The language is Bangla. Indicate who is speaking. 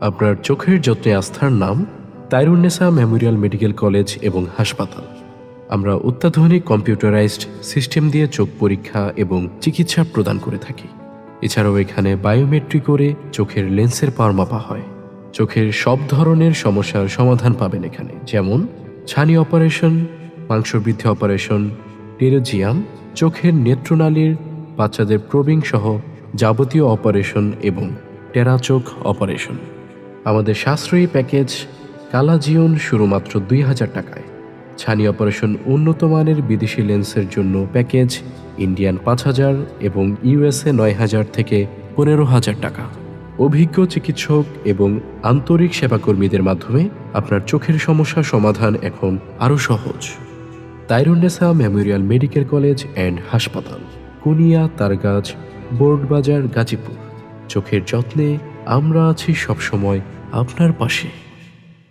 Speaker 1: আপনার চোখের যত্নে আস্থার নাম তাইরুন্নেসা মেমোরিয়াল মেডিকেল কলেজ এবং হাসপাতাল। আমরা অত্যাধুনিক কম্পিউটারাইজড সিস্টেম দিয়ে চোখ পরীক্ষা এবং চিকিৎসা প্রদান করে থাকি। এছাড়াও এখানে বায়োমেট্রি করে চোখের লেন্সের পাওয়ার মাপা হয়। চোখের সব ধরনের সমস্যার সমাধান পাবেন এখানে, যেমন ছানি অপারেশন, মাংসবৃদ্ধি অপারেশন, টেরোজিয়াম, চোখের নেত্রনালীর, বাচ্চাদের প্রবিং সহ যাবতীয় অপারেশন এবং টেরাচোখ অপারেশন। আমাদের সাশ্রয়ী প্যাকেজ কালাজিওন শুধুমাত্র দুই হাজার টাকায়। ছানি অপারেশন উন্নত মানের বিদেশি লেন্সের জন্য প্যাকেজ ইন্ডিয়ান পাঁচ হাজার এবং ইউএসএ নয় হাজার থেকে পনেরো হাজার টাকা। অভিজ্ঞ চিকিৎসক এবং আন্তরিক সেবাকর্মীদের মাধ্যমে আপনার চোখের সমস্যা সমাধান এখন আরও সহজ। Tairunnessa memorial medical college and হাসপাতাল, কুনিয়া, তারগাছ, বোর্ডবাজার, গাজীপুর। চোখের যত্নে আমরা আছি সবসময় আপনার পাশে।